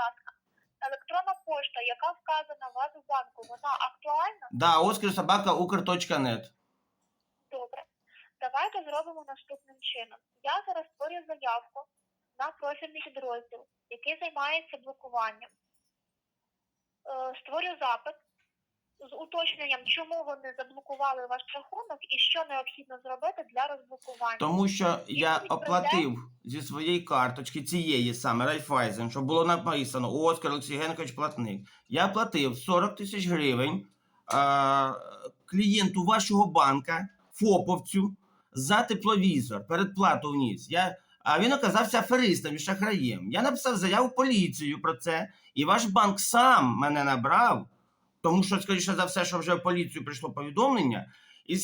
ласка, електронна пошта, яка вказана у вас у банку, вона актуальна? Да, Оскар Добре. Давайте зробимо наступним чином. Я зараз створю заявку на профільний підрозділ, який займається блокуванням. Е, Створю запит з уточненням, чому вони заблокували ваш рахунок і що необхідно зробити для розблокування. Тому що я оплатив зі своєї карточки цієї саме Райфайзен, щоб було написано Оскар Олексій Генкович платник. Я платив 40 тисяч гривень а, клієнту вашого банка, ФОПовцю, за тепловізор. Передплату вніс. Я, а він оказався аферистом і шахраєм. Я написав заяву в поліцію про це, і ваш банк сам мене набрав, тому що, скоріше за все, що вже в поліцію прийшло повідомлення, і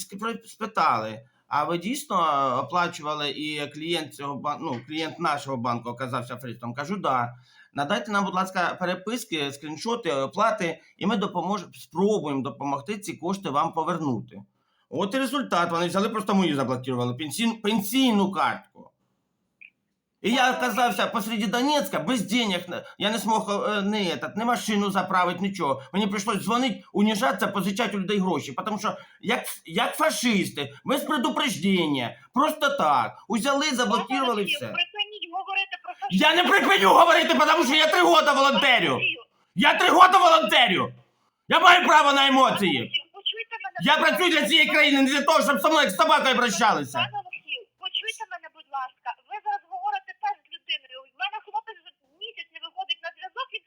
спитали. А ви дійсно е, оплачували і клієнт цього ну, клієнт нашого банку оказався аферистом? Кажу, да. Надайте нам, будь ласка, переписки, скріншоти, оплати, і ми допоможемо, спробуємо допомогти ці кошти вам повернути. От і результат. Вони взяли, просто мою заблокували, пенсійну картку. І я оказався посреди Донецька без денег. Я не змог е, не, этот, не машину заправити, нічого. Мені прийшлось дзвонити, уніжатися, позичати у людей гроші. Тому що як, як фашисти, без предупреждення, просто так. Узяли, заблокували все. Припиніть говорити про фашизм. Я не припиню говорити, тому що я три роки волонтерю. Я три роки волонтерю. Я маю право на емоції. Я працюю для цієї країни не для того, щоб со мною як з собакою обращалися. Пане Олексію, почуйте мене, будь ласка. Ви зараз говорите теж з людиною. У мене хлопець вже місяць не виходить на зв'язок. Він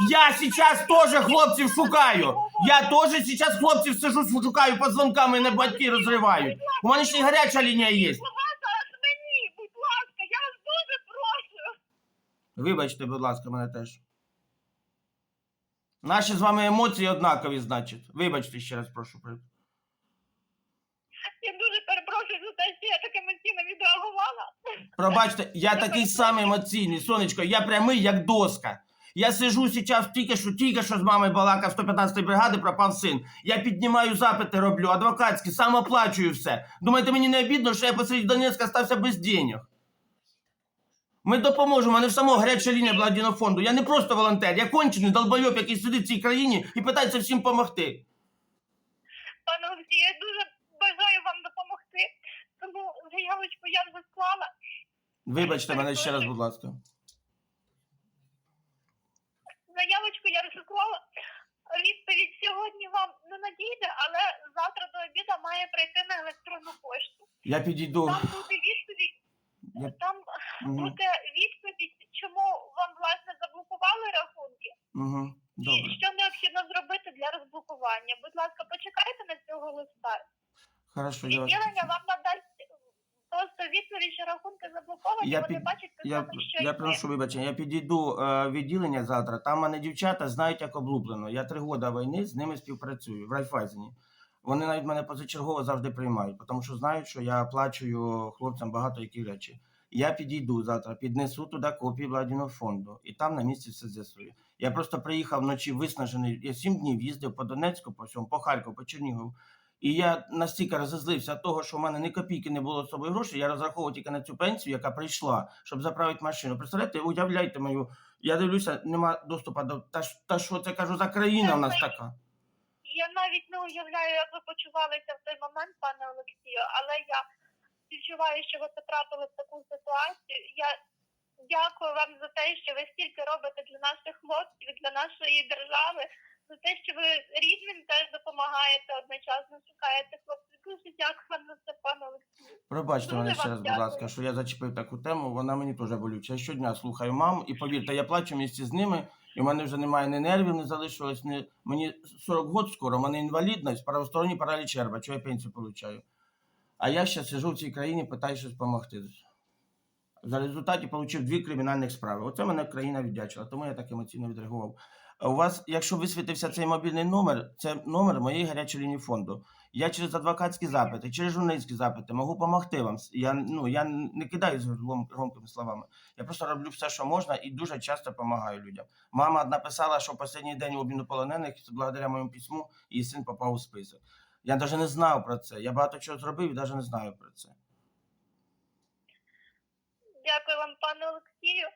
Я сейчас теж хлопців шукаю. Я теж зараз хлопців сижу, шукаю по дзвонкам і не батьки розривають. У мене ще й гаряча лінія є. слова зараз мені, будь ласка, я вас дуже прошу. Вибачте, будь ласка, мене теж. Наші з вами емоції однакові, значить. Вибачте ще раз, прошу. Я дуже перепрошую за те, що я так емоційно відреагувала. Пробачте, я такий самий емоційний, сонечко, я прямий, як доска. Я сижу зараз тільки що, тільки що з мамою балакав 115-ї бригади, пропав син. Я піднімаю запити, роблю, адвокатські, сам оплачую все. Думаєте, мені не обідно, що я посеред Донецька стався без денег? Ми допоможемо, мене в самого гаряча лінія благодійного фонду. Я не просто волонтер, я кончений долбойоб, який сидить в цій країні і питається всім допомогти. Пане Олексію, я дуже бажаю вам допомогти. Тому заявочку я вже склала. Вибачте мене ще раз, будь ласка. Заявочку я склала. Відповідь сьогодні вам не надійде, але завтра до обіду має прийти на електронну пошту. Я підійду. Там буде відповідь. Я... Там Угу, буде відповідь, чому вам власне заблокували рахунки, угу, і що необхідно зробити для розблокування. Будь ласка, почекайте на цього листа. Хорошо, я. Відділення вам відповідь, що рахунки заблоковані, Я вони під- бачать Я, що я прошу вибачення, я підійду е, в відділення завтра. Там мене дівчата знають, як облуплено. Я три роки війни з ними співпрацюю в Райфайзені. Вони навіть мене позачергово завжди приймають, тому що знають, що я оплачую хлопцям багато які речі. Я підійду завтра, піднесу туди копії благодійного фонду, і там на місці все з'ясую. Я просто приїхав вночі виснажений. Я сім днів їздив по Донецьку, по всьому, по Харкову, по Чернігову. І я настільки розозлився від того, що в мене ні копійки не було з собою грошей, я розраховував тільки на цю пенсію, яка прийшла, щоб заправити машину. Представляєте, уявляйте мою. Я дивлюся, нема доступу до та, та що це кажу за країна в нас така. Я навіть не уявляю, як ви почувалися в той момент, пане Олексію, але я відчуваю, що ви потрапили в таку ситуацію. Я дякую вам за те, що ви стільки робите для наших хлопців, для нашої держави, за те, що ви рідним теж допомагаєте одночасно шукаєте хлопців. Дуже дякую вам за це, пане Олексію. Пробачте мене ще раз, будь ласка, що я зачепив таку тему, вона мені теж болюча. Я щодня слухаю маму, і повірте, я плачу місці з ними, і в мене вже немає ні нервів, не залишилось, ні... мені 40 років скоро, в мене інвалідність, правосторонній параліч черва, що я пенсію получаю. А я ще сижу в цій країні, питаю щось допомогти. За результаті отримав дві кримінальних справи. Оце мене країна віддячила, тому я так емоційно відреагував. У вас, якщо висвітився цей мобільний номер, це номер моєї гарячої лінії фонду. Я через адвокатські запити, через журналістські запити можу допомогти вам. Я, ну, я не кидаю з громкими словами. Я просто роблю все, що можна, і дуже часто допомагаю людям. Мама написала, що в останній день обміну полонених, благодаря моєму письму, її син попав у список. Я навіть не знав про це. Я багато чого зробив і навіть не знаю про це. Дякую вам, пане Олексію.